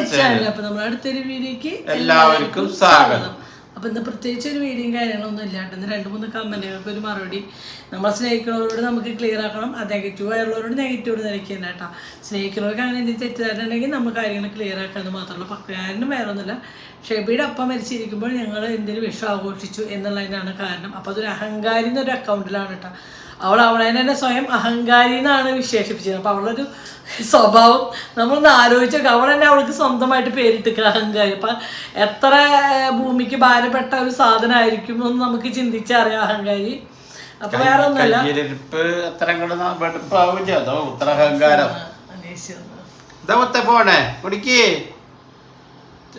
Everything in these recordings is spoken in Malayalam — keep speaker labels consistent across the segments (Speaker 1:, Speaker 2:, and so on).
Speaker 1: അപ്പൊ നമ്മൾ അടുത്തൊരു വീഡിയോക്ക്
Speaker 2: എല്ലാവർക്കും സ്വാഗതം.
Speaker 1: അപ്പൊ ഇന്ന് പ്രത്യേകിച്ച് ഒരു വീഡിയോയും കാര്യങ്ങളൊന്നും ഇല്ലാണ്ട് ഇന്ന് രണ്ട് മൂന്ന് കമന്റുകൾക്ക് ഒരു മറുപടി. നമ്മളെ സ്നേഹിക്കുന്നവരോട് നമുക്ക് ക്ലിയർ ആക്കണം. അത് നെഗറ്റീവ് ആയുള്ളവരോട് നെഗറ്റീവ് നിരക്കില്ല കേട്ടോ. സ്നേഹിക്കുന്നവർക്ക് അങ്ങനെ എന്തെങ്കിലും തെറ്റിദ്ധാരണുണ്ടെങ്കിൽ നമുക്ക് കാര്യങ്ങൾ ക്ലിയർ ആക്കാന്ന് മാത്രമല്ല പക്കാരനും വേറെ ഒന്നുമില്ല ഷെബിയുടെ അപ്പം മരിച്ചിരിക്കുമ്പോൾ ഞങ്ങൾ എന്തൊരു വിഷം ആഘോഷിച്ചു എന്നുള്ളതിനാണ് കാരണം. അപ്പോൾ അതൊരു അഹങ്കാരി എന്നൊരു അക്കൗണ്ടിലാണ് കേട്ടോ. അവൾ അവളെ തന്നെ സ്വയം അഹങ്കാരി എന്നാണ് വിശേഷിപ്പിച്ചത്. അപ്പോൾ അവളൊരു സ്വഭാവം നമ്മളൊന്ന് ആലോചിച്ച് അവൾ തന്നെ അവൾക്ക് സ്വന്തമായിട്ട് പേരിട്ടിക്കുക അഹങ്കാരി. അപ്പം എത്ര ഭൂമിക്ക് ഭാരപ്പെട്ട ഒരു സാധനമായിരിക്കും എന്ന് നമുക്ക് ചിന്തിച്ചറിയാം അഹങ്കാരി. അപ്പൊ വേറെ
Speaker 2: ഒന്നല്ല ഇതൊക്കെ പോണേ കുടിക്ക്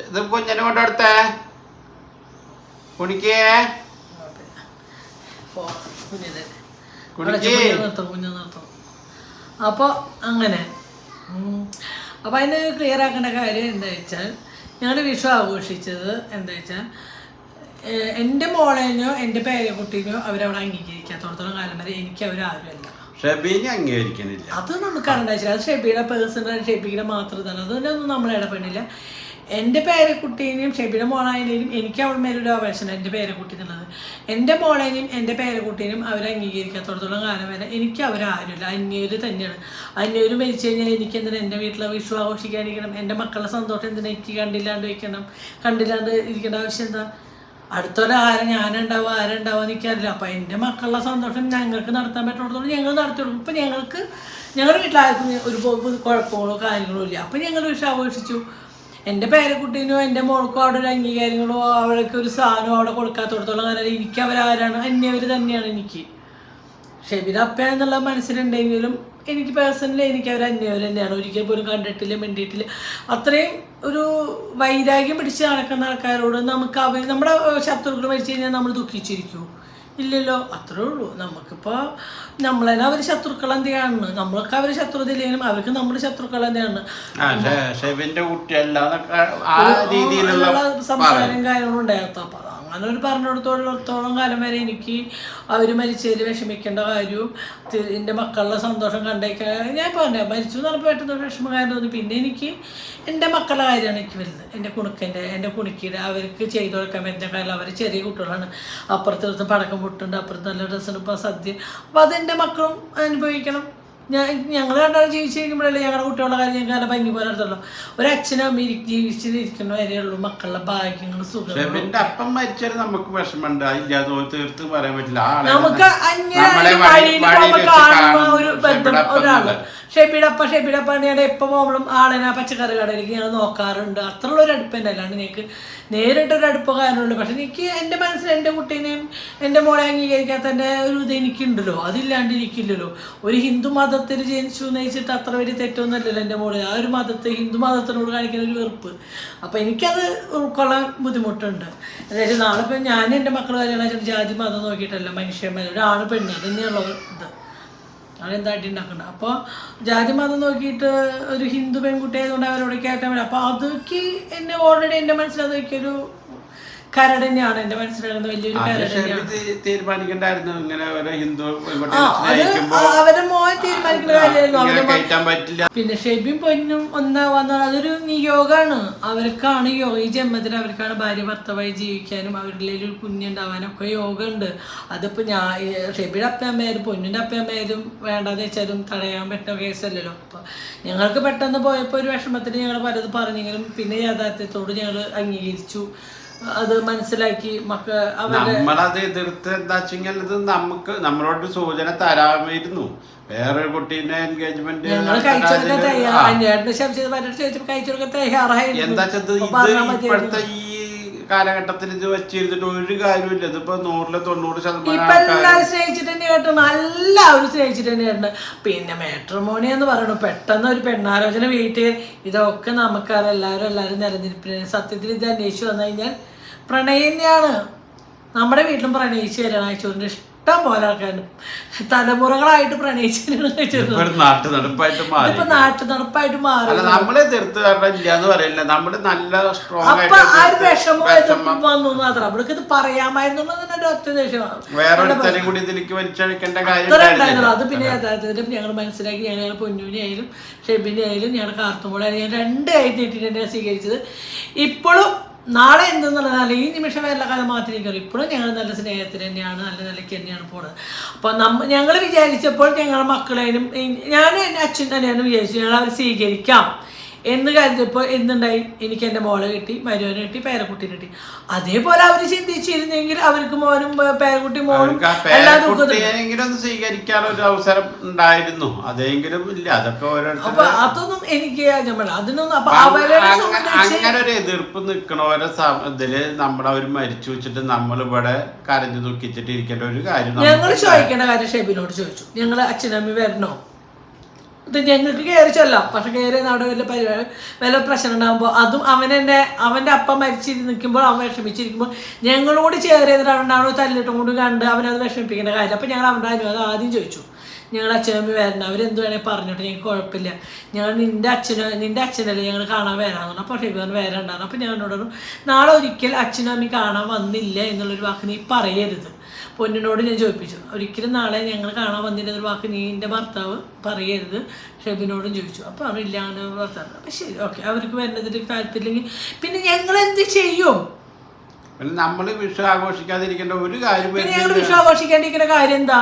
Speaker 2: ഇത് കുഞ്ഞനെ കൊണ്ടെടുത്തേ കുടിക്കേ
Speaker 1: കുഞ്ഞിനെ
Speaker 2: കുടിക്ക്
Speaker 1: നിർത്തും കുഞ്ഞു നിർത്തും അപ്പോൾ അങ്ങനെ. അപ്പൊ അപ്പോൾ അതിന് ക്ലിയർ ആക്കേണ്ട കാര്യം എന്താ വെച്ചാൽ ഞങ്ങൾ വിഷു ആഘോഷിച്ചത് എന്താ വെച്ചാൽ എന്റെ എന്റെ മോളേനോ എന്റെ പേരക്കുട്ടീനോ അവരവിടെ അംഗീകരിക്കാത്തോടത്തോളം കാലം വരെ എനിക്ക് അവരാരുമല്ല
Speaker 2: ഷബീനെ അംഗീകരിക്കണില്ല.
Speaker 1: അത് നമുക്ക് അറിയണ്ടാച്ചില്ല അത് ഷെബിയുടെ പേഴ്സണൽ ഷെബിയുടെ മാത്രം തന്നെ. അതൊന്നും നമ്മൾ ഇടപെടില്ല എന്റെ പേരക്കുട്ടീനെയും ഷെബിയുടെ മോളായനെയും എനിക്ക് അവൾ മേലൊരു ആവേശമാണ് എന്റെ പേരക്കുട്ടി എന്നുള്ളത്. എന്റെ മോളേനെയും എന്റെ പേരക്കുട്ടീനെയും അവർ അംഗീകരിക്കാത്തോടത്തോളം കാലം വരെ എനിക്ക് അവരാരുമില്ല അന്യര് തന്നെയാണ്. അന്യര് മരിച്ചു കഴിഞ്ഞാൽ എനിക്ക് എന്തിനാ എന്റെ വീട്ടിലെ വിഷു ആഘോഷിക്കാതിരിക്കണം എന്റെ മക്കളുടെ സന്തോഷം എന്തിനാ എനിക്ക് കണ്ടില്ലാണ്ട് വയ്ക്കണം? കണ്ടില്ലാണ്ട് ഇരിക്കേണ്ട ആവശ്യം എന്താ? അടുത്തൊരു ആരും ഞാനുണ്ടാവുക ആരുണ്ടാവുക എനിക്കറിയില്ല. അപ്പം എന്റെ മക്കളുടെ സന്തോഷം ഞങ്ങൾക്ക് നടത്താൻ പറ്റുന്നിടത്തോളം ഞങ്ങൾ നടത്തിയുള്ളൂ ഇപ്പം ഞങ്ങൾക്ക് ഞങ്ങളുടെ വീട്ടിലാർക്കും ഒരു കുഴപ്പങ്ങളോ കാര്യങ്ങളോ ഇല്ല. അപ്പം ഞങ്ങൾ വിഷു ആഘോഷിച്ചു. എന്റെ പേരക്കുട്ടീനോ എന്റെ മോൾക്കോ അവിടെ ഒരു അംഗീകാരങ്ങളോ അവൾക്ക് ഒരു സാധനമോ അവിടെ കൊടുക്കാത്തടത്തോളം കാലം എനിക്ക് അവരാരാണ് അന്യവർ തന്നെയാണ് എനിക്ക്. ഷെബിര അപ്പ എന്നുള്ള മനസ്സിലുണ്ടെങ്കിലും എനിക്ക് പേഴ്സണലി എനിക്ക് അവർ അന്യവർ തന്നെയാണ്. ഒരിക്കൽ പോലും കണ്ടിട്ടില്ല മിണ്ടിയിട്ടില്ല. അത്രയും ഒരു വൈരാഗ്യം പിടിച്ച് നടക്കുന്ന ആൾക്കാരോട് നമുക്ക് അവർ നമ്മുടെ ശത്രുക്കൾ മരിച്ചു കഴിഞ്ഞാൽ നമ്മൾ ദുഃഖിച്ചിരിക്കുമോ ഇല്ലല്ലോ അത്രേ ഉള്ളൂ. നമുക്കിപ്പോൾ നമ്മളതിനെ അവർ ശത്രുക്കൾ എന്തെയാണ്? നമ്മൾക്ക് അവർ ശത്രുതയില്ലെങ്കിലും അവർക്ക് നമ്മൾ ശത്രുക്കൾ എന്തെയാണ്? സംസാരം കാര്യങ്ങളും ഉണ്ടായിരുന്നു അപ്പം ഒരു പറഞ്ഞിടത്തോളത്തോളം കാലം വരെ എനിക്ക് അവർ മരിച്ചതിൽ വിഷമിക്കേണ്ട കാര്യവും എന്റെ മക്കളുടെ സന്തോഷം കണ്ടേക്കാൻ ഞാൻ പറഞ്ഞു മരിച്ചു എന്ന് പറഞ്ഞപ്പോൾ പെട്ടെന്ന് വിഷമകാരം തോന്നി. പിന്നെ എനിക്ക് എന്റെ മക്കളുടെ കാര്യമാണ് എനിക്ക് വരുന്നത് എന്റെ കുണുക്കന്റെ എന്റെ കുണുക്കിയുടെ അവർക്ക് ചെയ്തു കൊടുക്കാൻ പറ്റുന്ന കാര്യം അവർ ചെറിയ കുട്ടികളാണ്. അപ്പുറത്തെ ദിവസം പടക്കം പൊട്ടുണ്ട് അപ്പുറത്ത് നല്ല ഡ്രസ്സിന് ഇപ്പോൾ സദ്യ. അപ്പോൾ അതെന്റെ മക്കളും അനുഭവിക്കണം. ഞാൻ ഞങ്ങൾ രണ്ടാളും ജീവിച്ചിരിക്കുമ്പോഴല്ലേ ഞങ്ങളുടെ കുട്ടികളുടെ കാര്യം ഞങ്ങൾക്ക് നല്ല ഭംഗി പോലെ എടുത്തുള്ളൂ ഒരച്ഛനും അമ്മ ഇരി- ജീവിച്ചിരിക്കുന്ന വരെയുള്ളൂ മക്കളുടെ ഭാഗ്യങ്ങൾ സുഖം
Speaker 2: എന്റെ അപ്പം മരിച്ചാൽ നമുക്ക് വിഷമമുണ്ട്. അതില്ലാതെ തീർത്ത് പറയാൻ പറ്റില്ല.
Speaker 1: നമുക്ക്
Speaker 2: നമ്മളെ
Speaker 1: ഒരു
Speaker 2: ബന്ധം
Speaker 1: വഴിയിൽ
Speaker 2: ഷെബിയുടെ അപ്പം.
Speaker 1: ഷെബിടപ്പ ഷെബിടപ്പ ഞാൻ എപ്പോൾ പോകുമ്പോഴും ആളെന്നെ ആ പച്ചക്കറി കടയിലേക്ക് ഞാൻ നോക്കാറുണ്ട്. അത്രയുള്ള ഒരു അടുപ്പ് എന്റെ അല്ലാണ്ട് എനിക്ക് നേരിട്ടൊരു അടുപ്പ് കാര്യമുള്ളൂ പക്ഷെ എനിക്ക് എന്റെ മനസ്സിൽ എന്റെ കുട്ടീനെയും എന്റെ മോളെ അംഗീകരിക്കാത്തതിന്റെ ഒരു ഇത് എനിക്കുണ്ടല്ലോ. അതില്ലാണ്ട് എനിക്കില്ലല്ലോ ഒരു ഹിന്ദു മതത്തിൽ ജനിച്ചു എന്ന് വെച്ചിട്ട് അത്ര വലിയ തെറ്റൊന്നുമല്ലല്ലോ എന്റെ മോളെ. ആ ഒരു മതത്തെ ഹിന്ദു മതത്തിനോട് കാണിക്കുന്ന ഒരു വെറുപ്പ്. അപ്പോൾ എനിക്കത് ഉൾക്കൊള്ളാൻ ബുദ്ധിമുട്ടുണ്ട്. അതായത് നാളെ ഇപ്പം ഞാൻ എന്റെ മക്കൾ കാര്യങ്ങളെ ജാതി മതം നോക്കിയിട്ടല്ല മനുഷ്യന്മാർ ഒരാണ് പെണ്ണ്. അത് ഇത്. അതെന്താ അടി ഉണ്ടാക്കണ്ട. അപ്പോൾ ജാതി മതം നോക്കിയിട്ട് ഒരു ഹിന്ദു പെൺകുട്ടി ആയതുകൊണ്ട് അവരോട് അപ്പോൾ അതൊക്കെ എന്നെ ഓൾറെഡി എന്റെ മനസ്സിൽ ഒരു കരട് തന്നെയാണ് എന്റെ മനസ്സിലാകുന്ന വലിയൊരു കരട് തന്നെയാണ്
Speaker 2: തീരുമാനിക്കണ്ടായിരുന്നു. ഇങ്ങനെ ഹിന്ദു
Speaker 1: അവരുടെ മോൻ തീരുമാനിക്കുന്ന കാര്യമായിരുന്നു. പിന്നെ ഷെബിയും പൊന്നും ഒന്നാവാന്ന് പറഞ്ഞാൽ അതൊരു നിയോഗമാണ് അവർക്കാണ് യോഗ. ഈ ജന്മത്തിന് അവർക്കാണ് ഭാര്യ ഭർത്താവായി ജീവിക്കാനും അവരുടെ ഒരു കുഞ്ഞുണ്ടാവാനും ഒക്കെ യോഗമുണ്ട് അതിപ്പോ ഞാൻ ഷെബിയുടെ അപ്പയമ്മയായാലും പൊന്നിന്റെ അപ്പയമ്മയായാലും വേണ്ടാന്ന് വെച്ചാലും തടയാൻ പറ്റുന്ന കേസല്ലല്ലോ. അപ്പൊ ഞങ്ങൾക്ക് പെട്ടെന്ന് പോയപ്പോൾ ഒരു വിഷമത്തിന് ഞങ്ങൾ പലത് പറഞ്ഞെങ്കിലും പിന്നെ യാഥാർത്ഥ്യത്തോട് ഞങ്ങൾ അംഗീകരിച്ചു. അത് മനസ്സിലാക്കി മക്ക
Speaker 2: നമ്മളത് എതിർത്ത് എന്താ വെച്ചാൽ ഇത് നമുക്ക് നമ്മളോട് സൂചന തരാമായിരുന്നു. വേറൊരു കുട്ടീന്റെ എൻഗേജ്മെന്റ് എന്താ. ഇപ്പോഴത്തെ ഈ കാലഘട്ടത്തിൽ ഇത് വെച്ചിരുന്നിട്ട് ഒരു കാര്യമില്ല ഇതിപ്പോ നൂറിൽ തൊണ്ണൂറ് ശതമാനം
Speaker 1: ഇപ്പൊ സ്നേഹിച്ചിട്ട് തന്നെ കേട്ടോ. എല്ലാവരും സ്നേഹിച്ചിട്ട് തന്നെ കേട്ടോ. പിന്നെ മാട്രിമോണി എന്ന് പറയണു പെട്ടെന്ന് ഒരു പെണ്ണാലോചന വീട്ടിൽ ഇതൊക്കെ നമുക്കറിയാം. എല്ലാവരും എല്ലാവരും നിലനിൽപ്പിന് സത്യത്തിൽ ഇത് അന്വേഷിച്ച് വന്നു കഴിഞ്ഞാൽ പ്രണയന്നെയാണ്. നമ്മുടെ വീട്ടിലും പ്രണയിച്ച് കല്യാണം ചോറിന്റെ ഇഷ്ടം പോലെ ആൾക്കാരുണ്ട് തലമുറകളായിട്ട്
Speaker 2: നാട്ടു നടപ്പായിട്ട് മാറി.
Speaker 1: ഇപ്പൊ നാട്ടു നടപ്പായിട്ട് മാറി.
Speaker 2: നമ്മളെ എന്ന് പറയില്ല നമ്മൾ നല്ല സ്ട്രോങ്
Speaker 1: അപ്പൊ
Speaker 2: ആയിട്ട്
Speaker 1: ആ ഒരു
Speaker 2: എതിർത്ത്
Speaker 1: വിഷമം
Speaker 2: വിഷമം.
Speaker 1: എതിർപ്പ് വന്നു മാത്രം. അവൾക്ക് ഇത് പറയാമായിരുന്നുള്ളത് തന്നെ ഒറ്റ ദേഷ്യമാണ്
Speaker 2: കൂടി ഇതിലേക്ക് വലിച്ചഴിക്കേണ്ട കാര്യം
Speaker 1: അത് പിന്നെ യഥാർത്ഥത്തിലും ഞങ്ങൾ മനസ്സിലാക്കി ഞങ്ങൾ പൊന്നൂനെ ആയാലും ഷെബിനെ ആയാലും ഞങ്ങൾ കാർത്തുമ്പോഴായാലും ഞാൻ രണ്ട് നീട്ടിട്ട് തന്നെ സ്വീകരിച്ചത്. ഇപ്പോഴും നാളെ എന്തെന്നുള്ളതല്ല ഈ നിമിഷം വരെയുള്ള കാലം മാത്രമേ ഇപ്പോഴും ഞങ്ങൾ നല്ല സ്നേഹത്തിന് തന്നെയാണ് നല്ല നിലയ്ക്ക് തന്നെയാണ് പോണത്. അപ്പോൾ നമ്മ ഞങ്ങൾ വിചാരിച്ചപ്പോൾ ഞങ്ങളുടെ മക്കളേനും ഞാൻ എന്റെ അച്ഛൻ തന്നെയാണ് വിചാരിച്ചു ഞങ്ങൾ അവർ സ്വീകരിക്കാം. എന്ന് കരുതിയപ്പോൾ എന്തുണ്ടായി? എനിക്ക് എന്റെ മോളെ കിട്ടി മരുവനെ കിട്ടി പേരക്കുട്ടീനെ കിട്ടി. അതേപോലെ അവർ ചിന്തിച്ചിരുന്നെങ്കിൽ അവർക്ക് മോനും പേരക്കുട്ടി മോനും എല്ലാ ദുഃഖത്തിനും
Speaker 2: സ്വീകരിക്കാൻ ഒരു അവസരം ഉണ്ടായിരുന്നു. അതെങ്കിലും ഇല്ല. അതൊക്കെ
Speaker 1: അപ്പൊ അതൊന്നും എനിക്ക് അതിനൊന്നും അപ്പൊ
Speaker 2: അങ്ങനെ ഒരു എതിർപ്പ് നിൽക്കണവരെ ഇതിൽ നമ്മളവർ മരിച്ചു വെച്ചിട്ട് നമ്മളിവിടെ കരഞ്ഞു ദുഃഖിച്ചിട്ട് ഇരിക്കേണ്ട ഒരു കാര്യം
Speaker 1: ഞങ്ങൾ ചോദിക്കേണ്ട കാര്യം ഷെബിനോട് ചോദിച്ചു. ഞങ്ങൾ അച്ഛനമ്മ വരണോ? ഇത് ഞങ്ങൾക്ക് കയറി ചൊല്ലാം പക്ഷെ കയറി അവിടെ വല്ല പരിപാടി വല്ല പ്രശ്നം ഉണ്ടാകുമ്പോൾ അതും അവൻ തന്നെ അവന്റെ അപ്പം മരിച്ചിരി നിൽക്കുമ്പോൾ അവൻ വിഷമിച്ചിരിക്കുമ്പോൾ ഞങ്ങളോട് ചേറിയതിട്ടുണ്ടാവണോ തല്ലിട്ടും കൊണ്ട് കണ്ട് അവനത് വിഷമിപ്പിക്കേണ്ട കാര്യം അപ്പോൾ ഞങ്ങൾ അവന്റെ അനുവാദം ആദ്യം ചോദിച്ചു. ഞങ്ങൾ അച്ഛനമ്മ വരണം അവരെന്ത് വേണേൽ പറഞ്ഞോട്ടെ ഞങ്ങൾക്ക് കുഴപ്പമില്ല. ഞങ്ങൾ നിന്റെ അച്ഛനോ നിന്റെ അച്ഛനല്ലേ ഞങ്ങൾ കാണാൻ വരാമെന്ന് പറഞ്ഞു. അപ്പോൾ പറഞ്ഞ് വരണ്ടായിരുന്നു അപ്പോൾ ഞാൻ എന്നോട് നാളെ ഒരിക്കൽ അച്ഛനും അമ്മയും കാണാൻ വന്നില്ല എന്നുള്ളൊരു വാക്ക് നീ പറയരുത്. പൊന്നിനോട് ഞാൻ ചോദിപ്പിച്ചു. ഒരിക്കലും നാളെ ഞങ്ങൾ കാണാൻ ഒരു വാക്ക് നീ എന്റെ ഭർത്താവ് പറയരുത് ഷെബിനോടും ചോദിച്ചു. അപ്പോൾ അവരില്ലാണ്ട് ഭർത്താവ്. അപ്പം ശരി ഓക്കെ. അവർക്ക് വരുന്നതിൽ താല്പര്യമില്ലെങ്കിൽ പിന്നെ ഞങ്ങൾ എന്ത് ചെയ്യും?
Speaker 2: നമ്മൾ വിഷു ആഘോഷിക്കാതിരിക്കേണ്ട ഒരു കാര്യം
Speaker 1: പിന്നെ ഞങ്ങൾ. വിഷു ആഘോഷിക്കാണ്ടിരിക്കുന്ന കാര്യം എന്താ?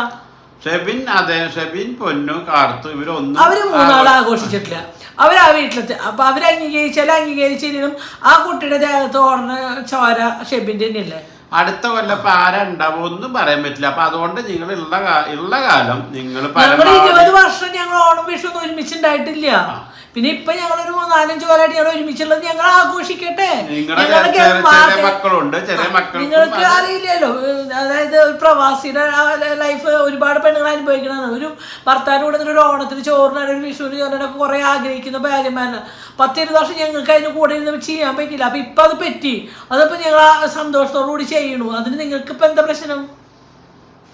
Speaker 2: ഷെബിൻ അതെ ഷെബിൻ പൊന്നു കാർത്തു ഇവരൊന്നും
Speaker 1: അവർ മൂന്നാൾ ആഘോഷിച്ചിട്ടില്ല. അവരാ വീട്ടിലെത്തി. അപ്പൊ അവർ അംഗീകരിച്ചാലും അംഗീകരിച്ചിരുന്നും ആ കുട്ടിയുടെ ദേഹത്ത് ഓർണ ചോര ഷെബിന്റെ തന്നെയല്ലേ?
Speaker 2: അടുത്ത കൊല്ലം ഇപ്പൊ ആരാ ഉണ്ടാവും ഒന്നും പറയാൻ പറ്റില്ല. അപ്പൊ അതുകൊണ്ട് നിങ്ങൾ ഉള്ള ഉള്ള കാലം നിങ്ങൾ
Speaker 1: ഇരുപത് വർഷം ഞങ്ങൾ ഓണം വിഷു ഒന്നും ഒരുമിച്ചുണ്ടായിട്ടില്ല പിന്നെ ഇപ്പൊ ഞങ്ങളൊരു നാലഞ്ചു കൊല്ലമായിട്ട് ഞങ്ങൾ ഒരുമിച്ചുള്ളത് ഞങ്ങൾ ആഘോഷിക്കട്ടെ. നിങ്ങൾക്ക് അറിയില്ലല്ലോ. അതായത് ഒരു പ്രവാസിയുടെ ലൈഫ് ഒരുപാട് പെണ്ണുങ്ങൾ അനുഭവിക്കണമെന്ന് ഒരു ഭർത്താവിന് കൂടെ ഒരു ഓണത്തിന് ചോറിനാണ് ഒരു വിഷുവിന് ചോറിനൊക്കെ കുറെ ആഗ്രഹിക്കുന്ന ഭാര്യമാരാണ്. പത്തിരുപത് വർഷം ഞങ്ങൾക്ക് അതിന് കൂടെ ഇരുന്ന് ചെയ്യാൻ പറ്റില്ല അപ്പൊ ഇപ്പൊ അത് പറ്റി. അതപ്പോ ഞങ്ങൾ സന്തോഷത്തോടു കൂടി ചെയ്യണു അതിന് നിങ്ങൾക്ക് ഇപ്പൊ എന്താ പ്രശ്നം?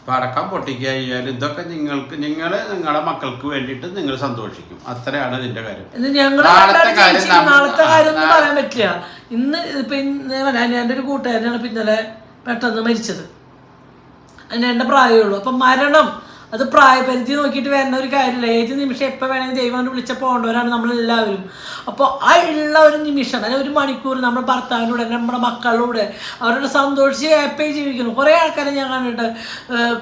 Speaker 2: പടക്കം പൊട്ടിക്കുക കഴിഞ്ഞാൽ ഇതൊക്കെ നിങ്ങൾക്ക് നിങ്ങൾ നിങ്ങളുടെ മക്കൾക്ക് വേണ്ടിയിട്ട് നിങ്ങൾ സന്തോഷിക്കും. അത്രയാണ് ഇതിന്റെ കാര്യം. നാളത്തെ
Speaker 1: പറയാൻ പറ്റില്ല. ഇന്ന് പിന്നെ എന്റെ ഒരു കൂട്ടുകാരനാണ് പിന്നലെ പെട്ടെന്ന് മരിച്ചത്. അതിന് എന്റെ പ്രായമുള്ളൂ. അപ്പം മരണം അത് പ്രായപരിധി നോക്കിയിട്ട് വരുന്ന ഒരു കാര്യമില്ല. ഏത് നിമിഷം എപ്പോൾ വേണമെങ്കിൽ ദൈവം കൊണ്ട് വിളിച്ച പോകേണ്ടവരാണ് നമ്മളെല്ലാവരും. അപ്പോൾ ആ ഉള്ള ഒരു നിമിഷം അല്ലെങ്കിൽ ഒരു മണിക്കൂർ നമ്മുടെ ഭർത്താവിനൂടെ നമ്മുടെ മക്കളിലൂടെ അവരുടെ സന്തോഷിച്ച് ഹാപ്പി ജീവിക്കുന്നു. കുറേ ആൾക്കാരെ ഞാൻ കണ്ടിട്ട്